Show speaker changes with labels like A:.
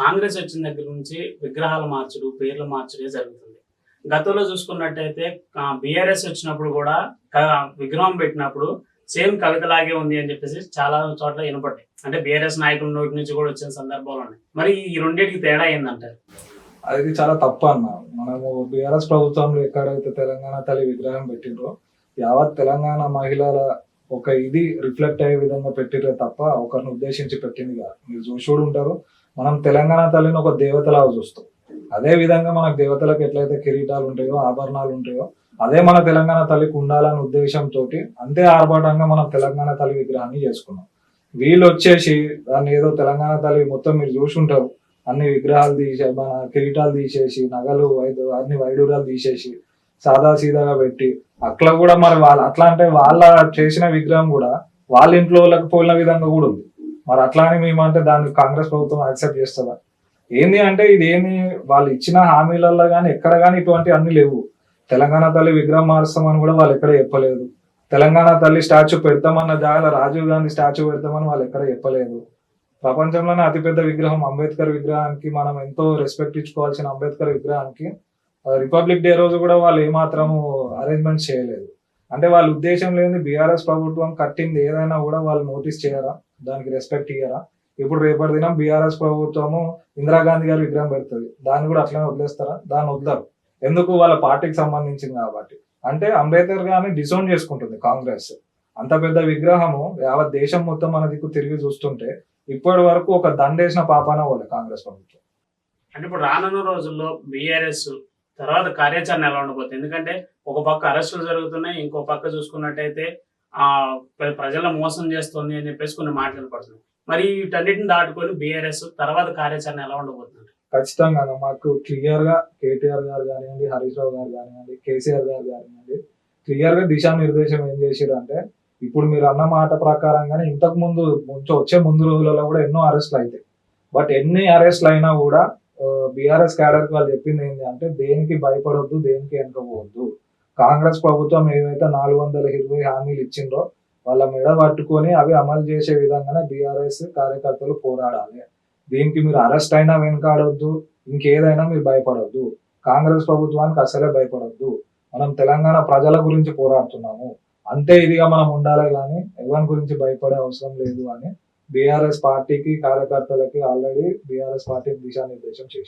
A: కాంగ్రెస్ వచ్చిన దగ్గర నుంచి విగ్రహాలు మార్చుడు పేర్లు మార్చుడే జరుగుతుంది. గతంలో చూసుకున్నట్టయితే బీఆర్ఎస్ వచ్చినప్పుడు కూడా విగ్రహం పెట్టినప్పుడు సేమ్ కవితలాగే ఉంది అని చెప్పేసి చాలా చోట్ల వినపడ్డాయి. అంటే బీఆర్ఎస్ నాయకుల నోటి నుంచి కూడా వచ్చిన సందర్భాలు ఉన్నాయి. మరి ఈ రెండింటికి తేడా ఏందంటారు?
B: అది చాలా తప్పు అన్న. మనము బీఆర్ఎస్ ప్రభుత్వంలో ఎక్కడైతే తెలంగాణ తల్లి విగ్రహం పెట్టిండ్రో యావత్ తెలంగాణ మహిళల ఒక ఇది రిఫ్లెక్ట్ అయ్యే విధంగా పెట్టిరే తప్ప ఒకరిని ఉద్దేశించి పెట్టింది కాదు. మీరు చూసి కూడా ఉంటారు. మనం తెలంగాణ తల్లిని ఒక దేవతలా చూస్తాం. అదే విధంగా మనకు దేవతలకు ఎట్లయితే కిరీటాలు ఉంటాయో ఆభరణాలు ఉంటాయో అదే మన తెలంగాణ తల్లికి ఉండాలనే ఉద్దేశంతో అంతే ఆర్భాటంగా మనం తెలంగాణ తల్లి విగ్రహాన్ని చేసుకున్నాం. వీళ్ళు వచ్చేసి దాన్ని ఏదో తెలంగాణ తల్లి మొత్తం మీరు చూసుంటారు. అన్ని విగ్రహాలు తీసే మన కిరీటాలు తీసేసి నగలు వైద్య అన్ని వైడూరాలు తీసేసి సాదా సీదాగా పెట్టి అట్లా కూడా మరి వాళ్ళ అట్లా అంటే వాళ్ళ చేసిన విగ్రహం కూడా వాళ్ళ ఇంట్లో వాళ్ళకి పోలిన విధంగా కూడా ఉంది. మరి అట్లా అని మేమంటే దాన్ని కాంగ్రెస్ ప్రభుత్వం యాక్సెప్ట్ చేస్తుందా? ఏంది అంటే ఇది ఏంది? వాళ్ళు ఇచ్చిన హామీలలో కానీ ఎక్కడ కానీ ఇటువంటి అన్ని లేవు. తెలంగాణ తల్లి విగ్రహం మారుస్తామని కూడా వాళ్ళు ఎక్కడ చెప్పలేదు. తెలంగాణ తల్లి స్టాచ్యూ పెడతామన్న జాగాలో రాజీవ్ గాంధీ స్టాచ్యూ పెడతామని వాళ్ళు ఎక్కడ చెప్పలేదు. ప్రపంచంలోనే అతిపెద్ద విగ్రహం అంబేద్కర్ విగ్రహానికి మనం ఎంతో రెస్పెక్ట్ ఇచ్చుకోవాల్సిన అంబేద్కర్ విగ్రహానికి రిపబ్లిక్ డే రోజు కూడా వాళ్ళు ఏమాత్రము అరేంజ్మెంట్ చేయలేదు. అంటే వాళ్ళ ఉద్దేశం లేని బీఆర్ఎస్ ప్రభుత్వం కట్టింది ఏదైనా కూడా వాళ్ళు నోటీస్ చేయరా? దానికి రెస్పెక్ట్ ఇయ్యరా? ఇప్పుడు రేపటి దినం బీఆర్ఎస్ ప్రభుత్వము ఇందిరాగాంధీ గారు విగ్రహం పెడుతుంది. దాన్ని కూడా అట్లనే వదిలేస్తారా? దాన్ని వదలరు. ఎందుకు? వాళ్ళ పార్టీకి సంబంధించింది కాబట్టి. అంటే అంబేద్కర్ గారిని డిసోన్ చేసుకుంటుంది కాంగ్రెస్. అంత పెద్ద విగ్రహము యావత్ దేశం మొత్తం మన దిక్కు తిరిగి చూస్తుంటే ఇప్పటి వరకు ఒక దండేసిన పాపాన పోలే కాంగ్రెస్ ప్రభుత్వం.
A: అంటే ఇప్పుడు రానున్న రోజుల్లో బీఆర్ఎస్ తర్వాత కార్యాచరణ ఎలా ఉండబోతుంది? ఎందుకంటే ఒక పక్క అరెస్టులు జరుగుతున్నాయి ఇంకో పక్క చూసుకున్నట్టయితే ఆ ప్రజలను మోసం చేస్తుంది అని చెప్పేసి కొన్ని మాటలు పడుతున్నాయి. మరి వీటన్నిటిని దాటుకొని బీఆర్ఎస్ తర్వాత కార్యాచరణ ఎలా ఉండబోతుంది?
B: ఖచ్చితంగా మాకు క్లియర్గా కేటీఆర్ గారు కానివ్వండి హరీష్ రావు గారు కానివ్వండి కేసీఆర్ గారు కానివ్వండి క్లియర్గా దిశానిర్దేశం ఏం చేసిరు అంటే ఇప్పుడు మీరు అన్న మాట ప్రకారంగానే ఇంతకు ముందు వచ్చే ముందు రోజులలో కూడా ఎన్నో అరెస్ట్లు అవుతాయి బట్ ఎన్ని అరెస్ట్లు అయినా కూడా బీఆర్ఎస్ క్యాడర్ వాళ్ళు చెప్పింది ఏంటి అంటే దేనికి భయపడొద్దు దేనికి వెనకపోవద్దు కాంగ్రెస్ ప్రభుత్వం ఏవైతే నాలుగు వందల ఇరవై హామీలు ఇచ్చిందో వాళ్ళ మెడ పట్టుకొని అవి అమలు చేసే విధంగానే బీఆర్ఎస్ కార్యకర్తలు పోరాడాలి. దీనికి మీరు అరెస్ట్ అయినా వెనకాడొద్దు ఇంకేదైనా మీరు భయపడొద్దు. కాంగ్రెస్ ప్రభుత్వానికి అసలే భయపడొద్దు. మనం తెలంగాణ ప్రజల గురించి పోరాడుతున్నాము. అంతే ఇదిగా మనం ఉండాలి కానీ ఎవరి గురించి భయపడే అవసరం లేదు అని బీఆర్ఎస్ పార్టీకి కార్యకర్తలకి ఆల్రెడీ బీఆర్ఎస్ పార్టీ దిశానిర్దేశం చేసింది.